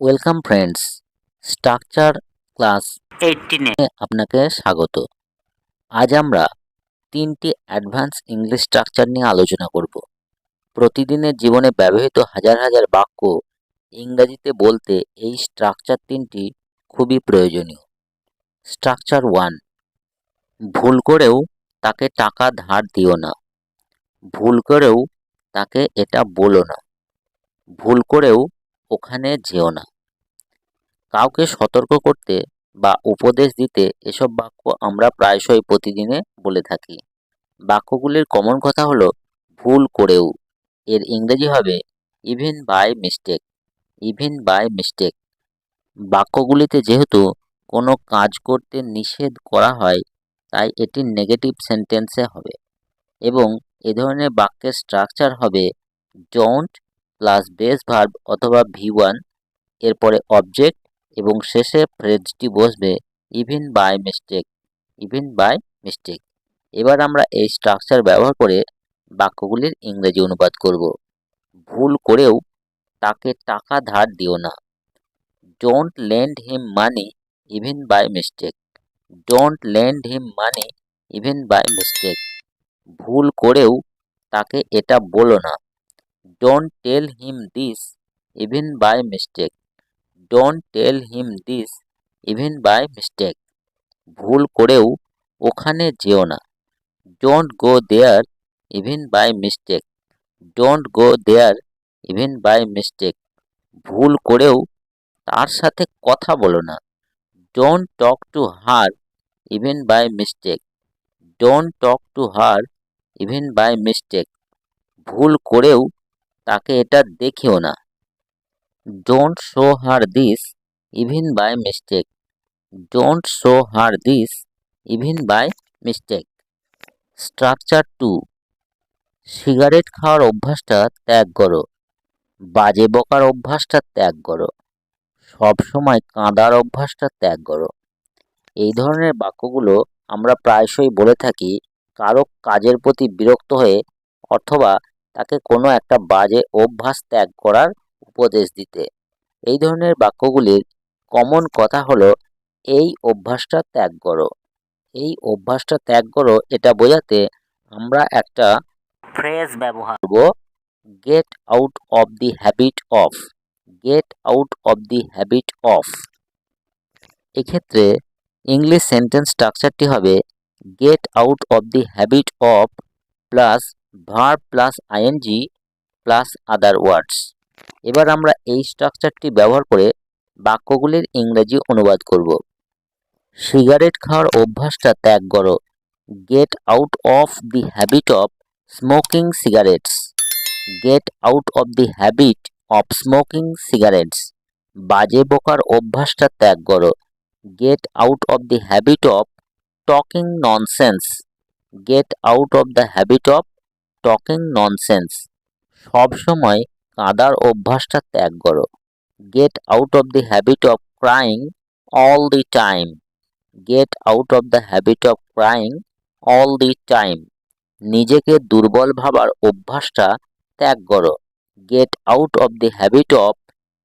Welcome friends structure class এইটিনে আপনাকে স্বাগত। আজ আমরা তিনটি অ্যাডভান্স ইংলিশ স্ট্রাকচার নিয়ে আলোচনা করব। প্রতিদিনের জীবনে ব্যবহৃত হাজার হাজার বাক্য ইংরাজিতে বলতে এই স্ট্রাকচার তিনটি খুবই প্রয়োজনীয়। স্ট্রাকচার ওয়ান ভুল করেও তাকে টাকা ধার দিও না। ভুল করেও তাকে এটা বলো না। ভুল করেও ওখানে যেও না। কাউকে সতর্ক করতে বা উপদেশ দিতে এসব বাক্য আমরা প্রায়শই প্রতিদিনে বলে থাকি। বাক্যগুলির কমন কথা হলো ভুল করেও। এর ইংরেজি হবে even by mistake even by mistake বাক্যগুলিতে যেহেতু কোনো কাজ করতে নিষেধ করা হয়, তাই এটি নেগেটিভ সেন্টেন্সে হবে এবং এ ধরনের বাক্যের স্ট্রাকচার হবে ডোন্ট প্লাস বেস ভার্ব অথবা ভি ওয়ান এরপরে অবজেক্ট এবং শেষে ফ্রেজটি বসবে even by mistake even by mistake এবার আমরা এই স্ট্রাকচার ব্যবহার করে বাক্যগুলির ইংরেজি অনুবাদ করব। ভুল করেও তাকে টাকা ধার দিও না। Don't lend him money even by mistake don't lend him money even by mistake ভুল করেও তাকে এটা বলো না। Don't tell him this even by mistake don't tell him this even by mistake ভুল করেও ওখানে যেও না। Don't go there even by mistake don't go there even by mistake ভুল করেও তার সাথে কথা বলো না। Don't talk to her even by mistake don't talk to her even by mistake ভুল করেও তাকে এটা দেখিও না। Don't show her this even by mistake don't show her this even by mistake structure two cigarette খাওয়ার অভ্যাসটা ত্যাগ করো। বাজে বকার অভ্যাসটা ত্যাগ করো। সব সময় কাঁদার অভ্যাসটা ত্যাগ করো। এই ধরনের বাক্যগুলো আমরা প্রায়শই বলে থাকি কারও কাজের প্রতি বিরক্ত হয়ে অথবা তাকে কোনো একটা বাজে অভ্যাস ত্যাগ করার উপদেশ দিতে। এই ধরনের বাক্যগুলির কমন কথা হলো, এই অভ্যাসটা ত্যাগ করো। এই অভ্যাসটা ত্যাগ করো, এটা বোঝাতে আমরা একটা ফ্রেজ ব্যবহার করব get out of the habit of get out of the habit of এক্ষেত্রে ইংলিশ সেন্টেন্স স্ট্রাকচারটি হবে get out of the habit of plus verb plus ING plus other words এবার আমরা এই স্ট্রাকচারটি ব্যবহার করে বাক্যগুলির ইংরেজি অনুবাদ করব। সিগারেট খাওয়ার অভ্যাসটা ত্যাগ করো। Get out of the habit of smoking cigarettes get out of the habit of smoking cigarettes বাজে বোকার অভ্যাসটা ত্যাগ করো। Get out of the habit of talking nonsense get out of the habit of talking nonsense. সব সময় কাঁদার অভ্যাসটা ত্যাগ করো। Get out of the habit of crying all the time get out of the habit of crying all the time নিজেকে দুর্বল ভাবার অভ্যাসটা ত্যাগ করো। Get out of the habit of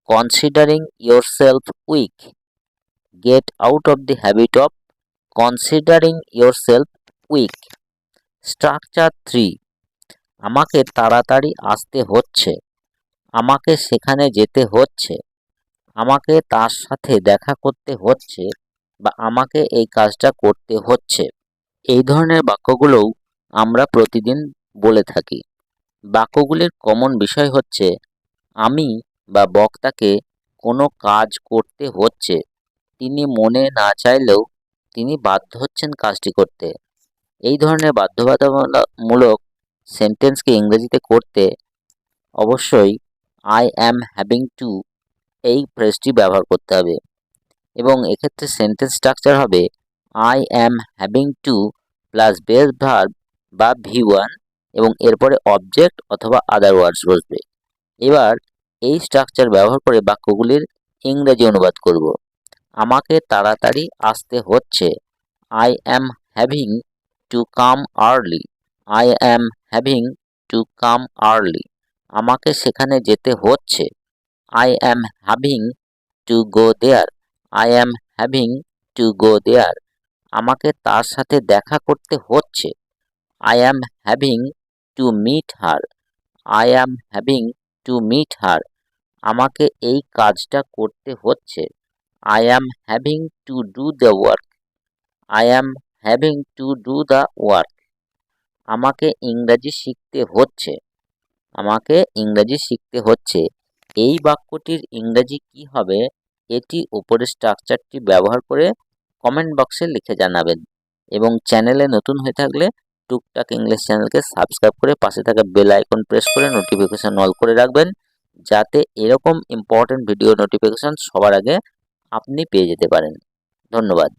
considering yourself weak get out of the habit of considering yourself weak structure three আমাকে তাড়াতাড়ি আসতে হচ্ছে। আমাকে সেখানে যেতে হচ্ছে। আমাকে তার সাথে দেখা করতে হচ্ছে বা আমাকে এই কাজটা করতে হচ্ছে। এই ধরনের বাক্যগুলোও আমরা প্রতিদিন বলে থাকি। বাক্যগুলির কমন বিষয় হচ্ছে, আমি বা বক্তাকে কোনো কাজ করতে হচ্ছে। তিনি মনে না চাইলেও তিনি বাধ্য হচ্ছেন কাজটি করতে। এই ধরনের বাধ্যবাধকতামূলক সেন্টেন্সকে ইংরেজিতে করতে অবশ্যই আই অ্যাম হ্যাভিং টু এই ফ্রেজটি ব্যবহার করতে হবে। এবং এক্ষেত্রে সেন্টেন্স স্ট্রাকচার হবে I am having to plus base verb বা ভি ওয়ান এবং এরপরে অবজেক্ট অথবা আদার ওয়ার্ডস বসবে। এবার এই স্ট্রাকচার ব্যবহার করে বাক্যগুলির ইংরেজি অনুবাদ করব। আমাকে তাড়াতাড়ি আসতে হচ্ছে। I am having to come early I am having to come early আমাকে সেখানে যেতে হচ্ছে। I am having to go there I am having to go there আমাকে তার সাথে দেখা করতে হচ্ছে। I am having to meet her I am having to meet her আমাকে এই কাজটা করতে হচ্ছে। I am having to do the work I am having to do the work আমাকে ইংরাজি শিখতে হচ্ছে। আমাকে ইংরাজি শিখতে হচ্ছে। এই বাক্যটির ইংরাজি কি হবে? এটি উপরের স্ট্রাকচারটি ব্যবহার করে কমেন্ট বক্সে লিখে জানাবেন এবং চ্যানেলে নতুন হয়ে থাকলে টুকটাক ইংলিশ চ্যানেলকে সাবস্ক্রাইব করে পাশে থাকা বেল আইকন প্রেস করে নোটিফিকেশন অল করে রাখবেন যাতে এরকম ইম্পর্টেন্ট ভিডিও নোটিফিকেশন সবার আগে আপনি পেয়ে যেতে পারেন। ধন্যবাদ।